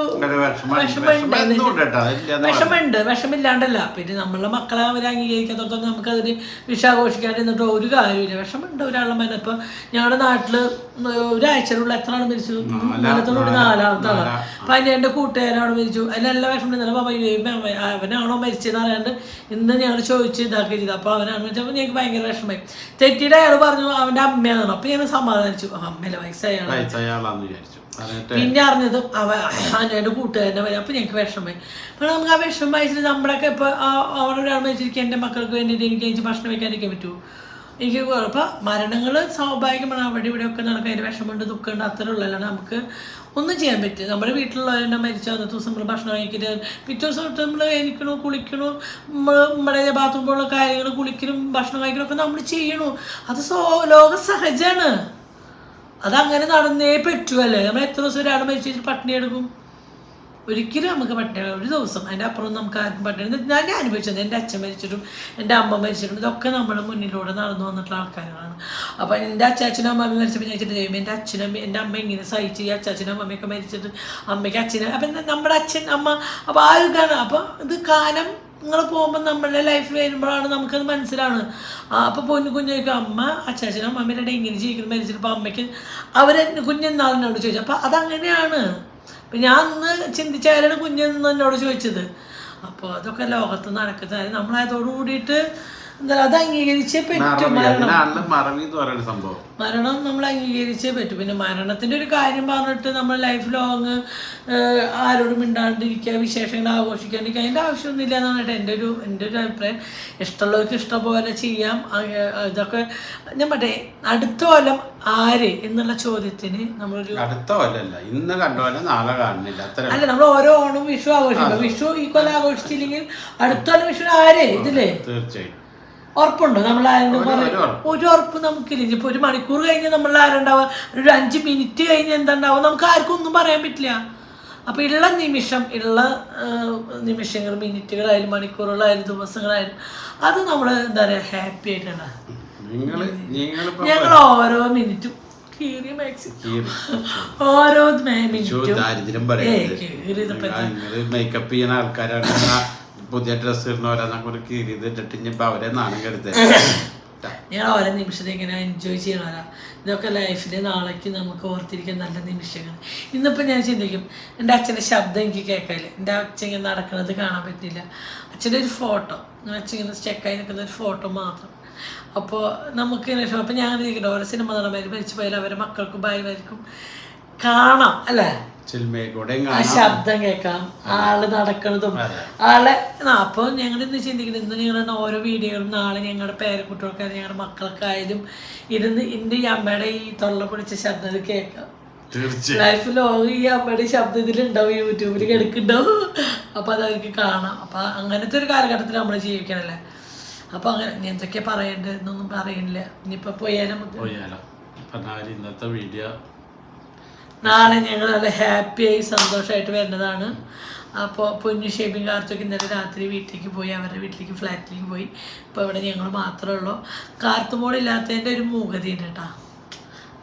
Speaker 1: വിഷമമുണ്ട് വിഷമില്ലാണ്ടല്ല. പിന്നെ നമ്മളെ മക്കളെ അവർ അംഗീകരിക്കാത്തോളം നമുക്കതിന് വിഷാഘോഷിക്കാണ്ട് എന്നിട്ട് ഒരു കാര്യമില്ല വിഷമുണ്ട് ഒരാളുടെ മന ഇപ്പൊ ഞങ്ങളുടെ നാട്ടിൽ ഒരാഴ്ചയിലുള്ള എത്ര ആൾ മരിച്ചു? ഇന്നലത്തോടുകൂടി നാലാമത്തെ ആളാണ് അപ്പൊ അതിന് എന്റെ കൂട്ടുകാരാണ് മരിച്ചു. അതിലെല്ലാം വിഷമം ഇന്നലെ പാപ്പ ചോദിക്കും, "അവൻ- അവനാണോ മരിച്ചതെന്ന് അറിയാണ്ട് ഇന്ന് ഞങ്ങൾ ചോദിച്ച് ഇതാക്കി ചെയ്തു അപ്പൊ അവനാണ് വെച്ചപ്പോ ഞങ്ങൾക്ക് ഭയങ്കര വിഷമമായി. തെറ്റിയുടെ അയാൾ പറഞ്ഞു അവന്റെ അമ്മയാണ് അപ്പൊ ഞാൻ സമാധാനിച്ചു. അമ്മയിലെ വയസ്സായ വയസ്സായാണ് പിന്നെ അറിഞ്ഞതും അവ അവന്റെ കൂട്ടുകാരനെ വരും. അപ്പം ഞങ്ങൾക്ക് വിഷമമായി. അപ്പോൾ നമുക്ക് ആ വിഷമം വായിച്ചിട്ട് നമ്മളൊക്കെ ഇപ്പോൾ അവിടെ ഒരാൾ വെച്ചിരിക്കുക എന്റെ മക്കൾക്ക് വേണ്ടിയിട്ട് എനിക്ക് എനിക്ക് ഭക്ഷണം വയ്ക്കാതിരിക്കാൻ പറ്റുമോ എനിക്ക് അപ്പോൾ മരണങ്ങൾ സ്വാഭാവികമാണ്. അവിടെ ഇവിടെ ഒക്കെ നടക്കുക അതിന്റെ വിഷമമുണ്ട് ദുഃഖമുണ്ട് അത്ര ഉള്ളതാണ് നമുക്ക് ഒന്നും ചെയ്യാൻ പറ്റില്ല. നമ്മുടെ വീട്ടിലുള്ളവരെന്നെ മരിച്ച അന്നത്തെ ദിവസം നമ്മൾ ഭക്ഷണം കഴിക്കരുത് പിറ്റേ ദിവസം തൊട്ട് നമ്മൾ എനിക്കണോ കുളിക്കണോ നമ്മൾ നമ്മുടെ ബാത്റൂം പോലുള്ള കാര്യങ്ങൾ കുളിക്കലും ഭക്ഷണം കഴിക്കലും ഒക്കെ നമ്മൾ ചെയ്യണു. അത് സോ ലോക സഹജമാണ് അതങ്ങനെ നടന്നേ പറ്റുമല്ലേ നമ്മൾ എത്ര ദിവസം ഒരാൾ മരിച്ചിട്ട് പട്ടിണി എടുക്കും ഒരിക്കലും നമുക്ക് പട്ടിണി ഒരു ദിവസം. അതിന്റെ അപ്പുറം നമുക്ക് ആർക്കും പട്ടിണി ഞാൻ അനുഭവിച്ചത് എന്റെ അച്ഛൻ മരിച്ചിട്ടും എന്റെ അമ്മ മരിച്ചിട്ടും ഇതൊക്കെ നമ്മുടെ മുന്നിലൂടെ നടന്നു വന്നിട്ടുള്ള ആൾക്കാരാണ്. അപ്പോൾ എന്റെ അച്ചാച്ചനും അമ്മ മരിച്ചപ്പോൾ ഞാൻ ദൈവം എന്റെ അച്ഛനും എന്റെ അമ്മ ഇങ്ങനെ സഹിച്ച് ഈ അച്ചാച്ചനും അമ്മയൊക്കെ മരിച്ചിട്ട് അമ്മയ്ക്ക് അച്ഛനും അപ്പം നമ്മുടെ അച്ഛൻ അമ്മ അപ്പോൾ ആ ഒരു ഇതാണ്. അപ്പോൾ ഇത് കാലം നിങ്ങൾ പോകുമ്പോൾ നമ്മളുടെ ലൈഫിൽ വരുമ്പോഴാണ് നമുക്കത് മനസ്സിലാണ്. അപ്പോൾ പൊന്നു കുഞ്ഞൊക്കെ അമ്മ അച്ചാച്ചനും അമ്മേടെ ഇങ്ങനെ ജീവിക്കുന്നു മരിച്ചിട്ട് അമ്മയ്ക്ക് അവർ കുഞ്ഞെന്നാളിനോട് ചോദിച്ചു അപ്പോൾ അതങ്ങനെയാണ്. അപ്പം ഞാൻ അന്ന് ചിന്തിച്ചാലാണ് കുഞ്ഞെന്ന് എന്നോട് ചോദിച്ചത്. അപ്പോൾ അതൊക്കെ ലോകത്ത് നടക്കുന്നത് നമ്മളതോട് കൂടിയിട്ട് അത് അംഗീകരിച്ചേ പറ്റും മരണം. നമ്മൾ അംഗീകരിച്ചേ പറ്റും. പിന്നെ മരണത്തിന്റെ ഒരു കാര്യം പറഞ്ഞിട്ട് നമ്മൾ ലൈഫ് ലോങ് ആരോടും മിണ്ടാണ്ടിരിക്കുക വിശേഷങ്ങൾ ആഘോഷിക്കാണ്ടിരിക്കുക അതിന്റെ ആവശ്യമൊന്നുമില്ല എന്നാണ് എന്റെ ഒരു എന്റെ ഒരു അഭിപ്രായം. ഇഷ്ടമുള്ളവർക്ക് ഇഷ്ടം പോലെ ചെയ്യാം. ഇതൊക്കെ ഞാൻ പറ്റേ അടുത്ത കൊല്ലം ആര് എന്നുള്ള ചോദ്യത്തിന് നമ്മൾ
Speaker 2: അടുത്ത കൊല്ലല്ല. ഇന്ന് കണ്ട നാളെ കാണുന്നില്ല.
Speaker 1: അല്ല നമ്മൾ ഓരോ ഓണവും വിഷു ആഘോഷിക്കും. വിഷു ഈ കൊല്ലം ആഘോഷിച്ചില്ലെങ്കിൽ അടുത്ത കൊല്ലം വിഷു ആര്? ഇതില്ലേ?
Speaker 2: തീർച്ചയായും
Speaker 1: ഉറപ്പുണ്ടോ? നമ്മൾ ആരും
Speaker 2: ഒരു- ഉറപ്പ്.
Speaker 1: നമുക്കില്ല. ഇനിയിപ്പോ ഒരു മണിക്കൂർ കഴിഞ്ഞ് നമ്മൾ ആരുണ്ടാവുക ഒരു അഞ്ച് മിനിറ്റ് കഴിഞ്ഞ് എന്താണ്ടാവും? നമുക്ക് ആർക്കും ഒന്നും പറയാൻ പറ്റില്ല. അപ്പൊ ഉള്ള നിമിഷം ഉള്ള നിമിഷങ്ങൾ മിനിറ്റുകളായാലും മണിക്കൂറുകളായാലും ദിവസങ്ങളായാലും അത് നമ്മൾ എന്താ പറയാ ഹാപ്പി ആയിട്ടാണ്. ഞങ്ങൾ ഓരോ മിനിറ്റും കീറി ഓരോ
Speaker 2: ദാരിദ്ര്യം പറയാം മേക്കപ്പ് ചെയ്യുന്ന ആൾക്കാരാണ്. പുതിയ ഡ്രസ്സ് ഇടുന്നവരാന്നൊക്കെ ഒരു കീറി ഇതിട്ടിട്ട് ഇനിയിപ്പോ അവരെ നാണം കരുതേ
Speaker 1: ഞാൻ ഓരോ നിമിഷത്തെ ഇങ്ങനെ എൻജോയ് ചെയ്യണമല്ല ഇതൊക്കെ ലൈഫിൽ നാളേക്ക് നമുക്ക് ഓർത്തിരിക്കാൻ നല്ല നിമിഷങ്ങൾ ഇന്നിപ്പോൾ ഞാൻ ചിന്തിക്കും എന്റെ അച്ഛന്റെ ശബ്ദം എനിക്ക് കേൾക്കാനില്ല എന്റെ അച്ഛൻ ഇങ്ങനെ നടക്കുന്നത് കാണാൻ പറ്റില്ല. അച്ഛന്റെ ഒരു ഫോട്ടോ അച്ഛൻ ഇങ്ങനെ സ്റ്റെക്കായി നിൽക്കുന്ന ഒരു ഫോട്ടോ മാത്രം. അപ്പോൾ നമുക്ക് ഇങ്ങനെ അപ്പോൾ ഞാൻ ഇരിക്കട്ടെ. ഓരോ സിനിമ നടന്മാർ മരിച്ചു പോയാലും അവരെ മക്കൾക്കും ഭാര്യമാർക്കും കാണാം അല്ലേ? ആ ശബ്ദം കേൾക്കാം. ആൾ നടക്കണതും ആളെ അപ്പൊ ഞങ്ങൾ ഇന്ന് ചിന്തിക്കുന്നത് ഇന്ന് ഞങ്ങളുടെ ഓരോ വീഡിയോകളും നാളെ ഞങ്ങളുടെ പേരക്കുട്ടികൾക്കായാലും ഞങ്ങളുടെ മക്കൾക്കായാലും ഇരുന്ന് ഇന്ന് ഈ അമ്മയുടെ ഈ തൊള്ള പിടിച്ച ശബ്ദം ഇത് കേൾക്കാം. ലൈഫ് ലോങ് ഈ അമ്മയുടെ ശബ്ദം ഇതിലുണ്ടാവും യൂട്യൂബിൽ കിടക്കുന്നുണ്ടാവും അപ്പൊ അത് അവർക്ക് കാണാം. അപ്പൊ അങ്ങനത്തെ ഒരു കാലഘട്ടത്തിൽ നമ്മൾ ജീവിക്കണല്ലേ? അപ്പൊ അങ്ങനെ എന്തൊക്കെയാ പറയണ്ടെന്നൊന്നും പറയണില്ല ഇനിയിപ്പോ പോയാലും നമുക്ക്?
Speaker 2: ഇന്നത്തെ വീഡിയോ
Speaker 1: നാളെ ഞങ്ങൾ നല്ല ഹാപ്പിയായി സന്തോഷമായിട്ട് വരുന്നതാണ്. അപ്പോൾ പൊന്നു ഷേബിയും കാർത്തും ഇന്നലെ രാത്രി വീട്ടിലേക്ക് പോയി അവരുടെ വീട്ടിലേക്ക് ഫ്ലാറ്റിലേക്ക് പോയി. ഇപ്പോൾ ഇവിടെ ഞങ്ങൾ മാത്രമേ ഉള്ളൂ. കാർത്തുമോളില്ലാത്തതിന്റെ ഒരു മൂകതയുണ്ട് കേട്ടോ.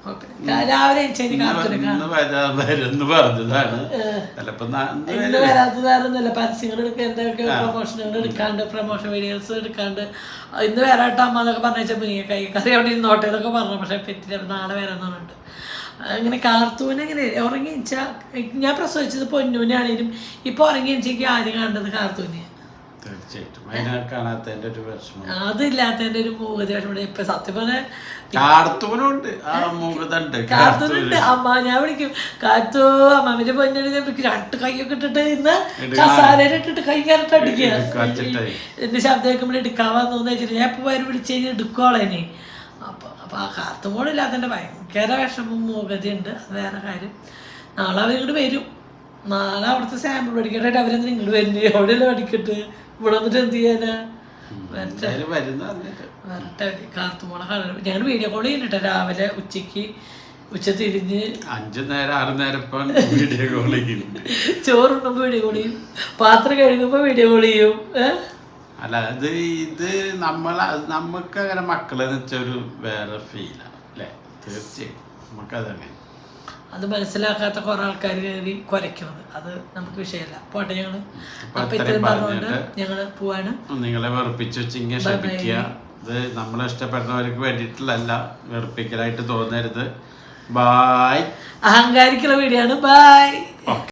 Speaker 1: ഓക്കെ. രാവിലെ
Speaker 2: ഇന്ന് വരാ വരുന്ന് പറഞ്ഞതാണ്. ചിലപ്പോ നാ- ഇന്ന്
Speaker 1: ഇന്ന് വരാത്തത് വേറെ ഒന്നുമില്ല പരസ്യങ്ങൾ എന്തൊക്കെ പ്രൊമോഷനുകൾ എടുക്കാണ്ട് പ്രൊമോഷൻ വീഡിയോസ് എടുക്കാണ്ട്. ഇന്ന് വരാട്ടോ അമ്മ എന്നൊക്കെ പറഞ്ഞാൽ മുനിയ കൈ കറി അവിടെ ഇരുന്നോട്ടെ എന്നൊക്കെ പറഞ്ഞു. പക്ഷെ പറ്റില്ല. നാളെ വരാന്ന് പറഞ്ഞിട്ട്. അങ്ങനെ കാർത്തൂൻ എങ്ങനെ ഉറങ്ങി ഞാൻ പ്രസവിച്ചത് പൊന്നൂനാണേലും ഇപ്പൊ ഉറങ്ങി എനിക്ക് ആദ്യം കണ്ടത് കാർത്തൂനെ.
Speaker 2: അതില്ലാത്തതിന്റെ ഒരു
Speaker 1: മൂകത വിഷമം ഇപ്പൊ സത്യം
Speaker 2: കാർത്തൂനുണ്ട്.
Speaker 1: കാർത്തൂനുണ്ട്. അമ്മ ഞാൻ വിളിക്കും. കാത്തു അമ്മാമിന്റെ പൊന്നോട് ഞാൻ വിളിക്കും. രണ്ട് കൈയൊക്കെ ഇട്ടിട്ട് ഇന്ന് കസാരയിൽ ഇട്ടിട്ട് കൈ കയറിട്ട് അടിക്കുക. എന്റെ ശബ്ദം കേൾക്കുമ്പോൾ എടുക്കാൻ വന്നു വെച്ചിട്ട് ഞാൻ ഇപ്പൊ വരെ വിളിച്ചു കഴിഞ്ഞാൽ എടുക്കോളേനെ അപ്പോൾ ആ കാർത്തുമോളില്ലാത്തതിന്റെ ഭയങ്കര വിഷമം മൂകതയുണ്ട്. അത് വേറെ കാര്യം. നാളെ അവരിങ്ങോട്ട് വരും. നാളെ അവിടുത്തെ സാമ്പിൾ പഠിക്കട്ടെ അവരെന്തിനും ഇങ്ങോട്ട് വരുന്നേ എവിടെയല്ലേ പഠിക്കട്ടെ? ഇവിടെ വന്നിട്ട് എന്ത് ചെയ്യാനാ? വരട്ടെ. കാർത്തുമോളെ കാണാൻ ഞങ്ങൾ വീഡിയോ കോൾ ചെയ്യുന്നുണ്ട് രാവിലെ ഉച്ചയ്ക്ക്. ഉച്ച തിരിഞ്ഞ്.
Speaker 2: അഞ്ചു നേരം ആറു നേരം വീഡിയോ കോൾ ചെയ്യും
Speaker 1: ചോറുണ്ണുമ്പോൾ വീഡിയോ കോൾ ചെയ്യും. പാത്രം കഴുകുമ്പോൾ വീഡിയോ കോൾ ചെയ്യും. ഏഹ്
Speaker 2: അല്ല അത് ഇത് നമ്മൾ നമുക്ക് അങ്ങനെ മക്കളെന്ന് വെച്ചാൽ ഒരു വേറെ ഫീലാണ് അല്ലേ? തീർച്ചയായും. നമുക്കതങ്ങനെ
Speaker 1: അത് മനസ്സിലാക്കാത്ത കുറെ ആൾക്കാർ കയറി കുരയ്ക്കുന്നത് അത് നമുക്ക് വിഷയമല്ല. പോട്ടെ ഞങ്ങൾ.
Speaker 2: അപ്പൊ ഇത്രയും
Speaker 1: പറഞ്ഞുകൊണ്ട് ഞങ്ങൾ പോവാണ്.
Speaker 2: നിങ്ങളെ വെറുപ്പിച്ച് വെച്ചിങ്ങനെ ക്ഷമിക്കുക. ഇത് നമ്മളെ ഇഷ്ടപ്പെടുന്നവർക്ക് വേണ്ടിയിട്ടുള്ളല്ല വെറുപ്പിക്കലായിട്ട് തോന്നരുത്. ബായ്
Speaker 1: അഹങ്കാരിക്കുള്ള വീഡിയോ ആണ്. ബൈ.